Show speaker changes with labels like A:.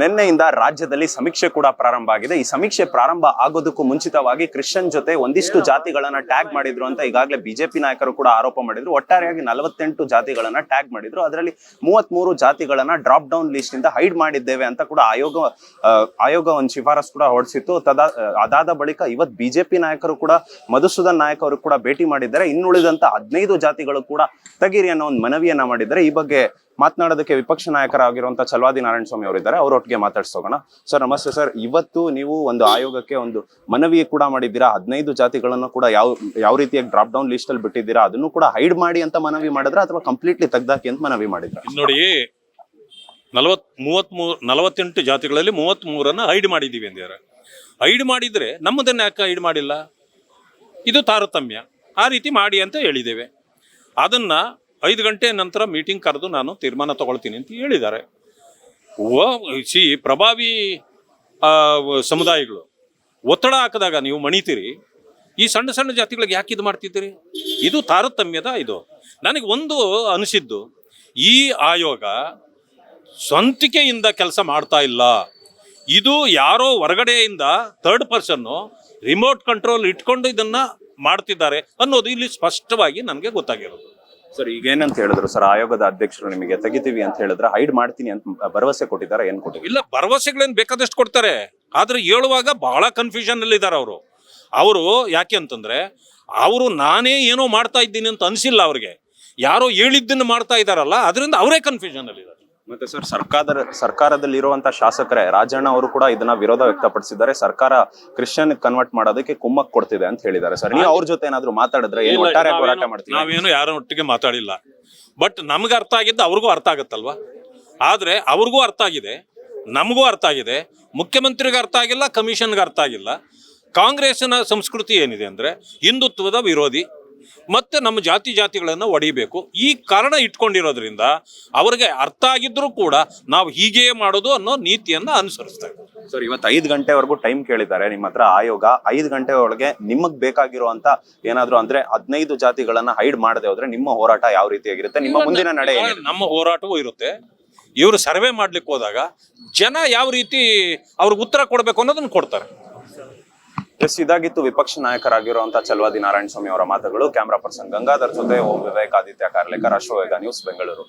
A: ನಿನ್ನೆಯಿಂದ ರಾಜ್ಯದಲ್ಲಿ ಸಮೀಕ್ಷೆ ಕೂಡ ಪ್ರಾರಂಭ ಆಗಿದೆ. ಈ ಸಮೀಕ್ಷೆ ಪ್ರಾರಂಭ ಆಗೋದಕ್ಕೂ ಮುಂಚಿತವಾಗಿ ಕ್ರಿಶ್ಚಿಯನ್ ಜೊತೆ ಒಂದಿಷ್ಟು ಜಾತಿಗಳನ್ನ ಟ್ಯಾಗ್ ಮಾಡಿದ್ರು ಅಂತ ಈಗಾಗಲೇ ಬಿಜೆಪಿ ನಾಯಕರು ಕೂಡ ಆರೋಪ ಮಾಡಿದ್ರು. ಒಟ್ಟಾರೆಯಾಗಿ ನಲವತ್ತೆಂಟು ಜಾತಿಗಳನ್ನ ಟ್ಯಾಗ್ ಮಾಡಿದ್ರು. ಅದರಲ್ಲಿ ಮೂವತ್ಮೂರು ಜಾತಿಗಳನ್ನ ಡ್ರಾಪ್ ಡೌನ್ ಲಿಸ್ಟ್ ಇಂದ ಹೈಡ್ ಮಾಡಿದ್ದೇವೆ ಅಂತ ಕೂಡ ಆಯೋಗ ಆಯೋಗ ಒಂದು ಶಿಫಾರಸ್ ಕೂಡ ಹೊರಡಿಸಿತ್ತು ತದಾ ಅದಾದ ಬಳಿಕ ಇವತ್ ಬಿಜೆಪಿ ನಾಯಕರು ಕೂಡ ಮಧುಸೂದನ್ ನಾಯಕ್ ಅವರು ಕೂಡ ಭೇಟಿ ಮಾಡಿದ್ದಾರೆ. ಇನ್ನುಳಿದಂತ ಹದಿನೈದು ಜಾತಿಗಳು ಕೂಡ ತಗಿರಿ ಅನ್ನೋ ಒಂದು ಮನವಿಯನ್ನ ಮಾಡಿದ್ದಾರೆ. ಈ ಬಗ್ಗೆ ಮಾತನಾಡೋದಕ್ಕೆ ವಿಪಕ್ಷ ನಾಯಕರಾಗಿರುವಂತಹ ಚಲವಾದಿ ನಾರಾಯಣ ಸ್ವಾಮಿ ಅವರಿದ್ದಾರೆ ಅವರೊಟ್ಟಿಗೆ ಮಾತಾಡ್ಸೋಗೋಣ ಸರ್, ನಮಸ್ತೆ ಸರ್. ಇವತ್ತು ನೀವು ಒಂದು ಆಯೋಗಕ್ಕೆ ಒಂದು ಮನವಿ ಕೂಡ ಮಾಡಿದ್ದೀರಾ? ಹದಿನೈದು ಜಾತಿಗಳನ್ನು ಕೂಡ ಯಾವ ಯಾವ ರೀತಿಯಾಗಿ ಡ್ರಾಪ್ ಡೌನ್ ಲಿಸ್ಟ್ ಅಲ್ಲಿ ಬಿಟ್ಟಿದ್ದೀರಾ? ಅದನ್ನು ಕೂಡ ಹೈಡ್ ಮಾಡಿ ಅಂತ ಮನವಿ ಮಾಡಿದ್ರ ಅಥವಾ ಕಂಪ್ಲೀಟ್ಲಿ ತೆಗ್ದಾಕಿ ಅಂತ ಮನವಿ ಮಾಡಿದ್ರ?
B: ನೋಡಿ ನಲವತ್ ಮೂವತ್ಮೂರು ನಲವತ್ತೆಂಟು ಜಾತಿಗಳಲ್ಲಿ ಮೂವತ್ತ್ಮೂರನ್ನು ಹೈಡ್ ಮಾಡಿದ್ದೀವಿ ಅಂದಿದ್ದಾರೆ ಹೈಡ್ ಮಾಡಿದ್ರೆ ನಮ್ಮದನ್ನ ಯಾಕೆ ಹೈಡ್ ಮಾಡಿಲ್ಲ? ಇದು ತಾರತಮ್ಯ. ಆ ರೀತಿ ಮಾಡಿ ಅಂತ ಹೇಳಿದ್ದೇವೆ. ಅದನ್ನು ಐದು ಗಂಟೆ ನಂತರ ಮೀಟಿಂಗ್ ಕರೆದು ನಾನು ತೀರ್ಮಾನ ತಗೊಳ್ತೀನಿ ಅಂತ ಹೇಳಿದ್ದಾರೆ. ಸಿ ಪ್ರಭಾವಿ ಸಮುದಾಯಗಳು, ಒತ್ತಡ ಹಾಕಿದಾಗ ನೀವು ಮಣಿತೀರಿ. ಈ ಸಣ್ಣ ಸಣ್ಣ ಜಾತಿಗಳಿಗೆ ಯಾಕೆ ಇದು ಮಾಡ್ತಿದ್ದೀರಿ? ಇದು ತಾರತಮ್ಯದ ಇದು. ನನಗೆ ಒಂದು ಅನಿಸಿದ್ದು, ಈ ಆಯೋಗ ಸ್ವಂತಿಕೆಯಿಂದ ಕೆಲಸ ಮಾಡ್ತಾ ಇಲ್ಲ. ಇದು ಯಾರೋ ಹೊರಗಡೆಯಿಂದ ಥರ್ಡ್ ಪರ್ಸನ್ನು ರಿಮೋಟ್ ಕಂಟ್ರೋಲ್ ಇಟ್ಕೊಂಡು ಇದನ್ನು ಮಾಡ್ತಿದ್ದಾರೆ ಅನ್ನೋದು ಇಲ್ಲಿ ಸ್ಪಷ್ಟವಾಗಿ ನನಗೆ ಗೊತ್ತಾಗಿರೋದು.
A: ಸರ್ ಈಗ ಏನಂತ ಹೇಳಿದ್ರು? ಸರ್ ಆಯೋಗದ ಅಧ್ಯಕ್ಷರು ನಿಮಗೆ ತೆಗಿತೀವಿ ಅಂತ ಹೇಳಿದ್ರೆ ಹೈಡ್ ಮಾಡ್ತೀನಿ ಅಂತ ಭರವಸೆ ಕೊಟ್ಟಿದ್ದಾರೆ, ಏನ್ ಕೊಟ್ಟಿದ್ದಾರೆ?
B: ಇಲ್ಲ, ಭರವಸೆಗಳೇನು ಬೇಕಾದಷ್ಟು ಕೊಡ್ತಾರೆ. ಆದ್ರೆ ಹೇಳುವಾಗ ಬಹಳ ಕನ್ಫ್ಯೂಷನ್ ಅಲ್ಲಿ ಇದ್ದಾರೆ ಅವರು. ಅವರು ಯಾಕೆ ಅಂತಂದ್ರೆ, ಅವರು ನಾನೇ ಏನೋ ಮಾಡ್ತಾ ಇದ್ದೀನಿ ಅಂತ ಅನ್ಸಿಲ್ಲ ಅವ್ರಿಗೆ. ಯಾರೋ ಹೇಳಿದ್ದನ್ನು ಮಾಡ್ತಾ ಇದಾರಲ್ಲ ಅದರಿಂದ ಅವರೇ ಕನ್ಫ್ಯೂಷನ್ ಅಲ್ಲಿ ಇದ್ದಾರೆ
A: ಮತ್ತೆ ಸರ್ ಸರ್ಕಾರದ ಸರ್ಕಾರದಲ್ಲಿ ಇರುವಂತ ಶಾಸಕರೇ ರಾಜಣ್ಣ ಅವರು ಕೂಡ ಇದನ್ನ ವಿರೋಧ ವ್ಯಕ್ತಪಡಿಸಿದ್ದಾರೆ. ಸರ್ಕಾರ ಕ್ರಿಶ್ಚಿಯನ್ ಕನ್ವರ್ಟ್ ಮಾಡೋದಕ್ಕೆ ಕುಮ್ಮಕ್ ಕೊಡ್ತಿದೆ ಅಂತ ಹೇಳಿದ್ದಾರೆ. ಸರ್ ನೀವು ಅವ್ರ ಜೊತೆ ಏನಾದ್ರು ಮಾತಾಡಿದ್ರೆ ಏನು ಒಟ್ಟಾರೆ ಹೋರಾಟ ಮಾಡ್ತೀವಿ
B: ನಾವೇನು ಯಾರ ಒಟ್ಟಿಗೆ ಮಾತಾಡಿಲ್ಲ. ಬಟ್ ನಮ್ಗೆ ಅರ್ಥ ಆಗಿದ್ದು ಅವ್ರಿಗೂ ಅರ್ಥ ಆಗತ್ತಲ್ವಾ? ಆದ್ರೆ ಅವ್ರಿಗೂ ಅರ್ಥ ಆಗಿದೆ ನಮಗೂ ಅರ್ಥ ಆಗಿದೆ ಮುಖ್ಯಮಂತ್ರಿಗೂ ಅರ್ಥ ಆಗಿಲ್ಲ ಕಮಿಷನ್ಗೆ ಅರ್ಥ ಆಗಿಲ್ಲ. ಕಾಂಗ್ರೆಸ್ನ ಸಂಸ್ಕೃತಿ ಏನಿದೆ ಅಂದ್ರೆ ಹಿಂದುತ್ವದ ವಿರೋಧಿ. ಮತ್ತೆ ನಮ್ಮ ಜಾತಿ ಜಾತಿಗಳನ್ನು ಒಡಿಬೇಕು ಈ ಕಾರಣ ಇಟ್ಕೊಂಡಿರೋದ್ರಿಂದ ಅವ್ರಿಗೆ ಅರ್ಥ ಆಗಿದ್ರು ಕೂಡ ನಾವು ಹೀಗೆ ಮಾಡೋದು ಅನ್ನೋ ನೀತಿಯನ್ನ ಅನುಸರಿಸ್ತಾ ಇದ್ದೀವಿ.
A: ಸರ್ ಇವತ್ತು ಐದು ಗಂಟೆವರೆಗೂ ಟೈಮ್ ಕೇಳಿದ್ದಾರೆ. ನಿಮ್ಮ ಹತ್ರ ಆಯೋಗ ಐದು ಗಂಟೆ ಒಳಗೆ ನಿಮಗ್ ಬೇಕಾಗಿರುವಂತ ಏನಾದ್ರು ಅಂದ್ರೆ ಹದಿನೈದು ಜಾತಿಗಳನ್ನ ಹೈಡ್ ಮಾಡದೆ ಹೋದ್ರೆ ನಿಮ್ಮ ಹೋರಾಟ ಯಾವ ರೀತಿಯಾಗಿರುತ್ತೆ ನಿಮ್ಮ ಮುಂದಿನ ನಡೆ
B: ನಮ್ಮ ಹೋರಾಟವೂ ಇರುತ್ತೆ. ಇವರು ಸರ್ವೆ ಮಾಡ್ಲಿಕ್ಕೆ ಹೋದಾಗ ಜನ ಯಾವ ರೀತಿ ಅವ್ರಿಗೆ ಉತ್ತರ ಕೊಡ್ಬೇಕು ಅನ್ನೋದನ್ನ ಕೊಡ್ತಾರೆ.
A: ಎಸ್ ಇದಾಗಿತ್ತು, ವಿಪಕ್ಷ ನಾಯಕರಾಗಿರುವಂತಹ ಚಲವಾದಿ ನಾರಾಯಣ ಸ್ವಾಮಿ ಅವರ ಮಾತುಗಳು. ಕ್ಯಾಮರಾ ಪರ್ಸನ್ ಗಂಗಾಧರ್ ಜೊತೆ ಓಂ ವಿವೇಕ್ ಆದಿತ್ಯ ಕಾರ್ಲೇಕರ್ ಅಶ್ವವೇಗ ನ್ಯೂಸ್ ಬೆಂಗಳೂರು.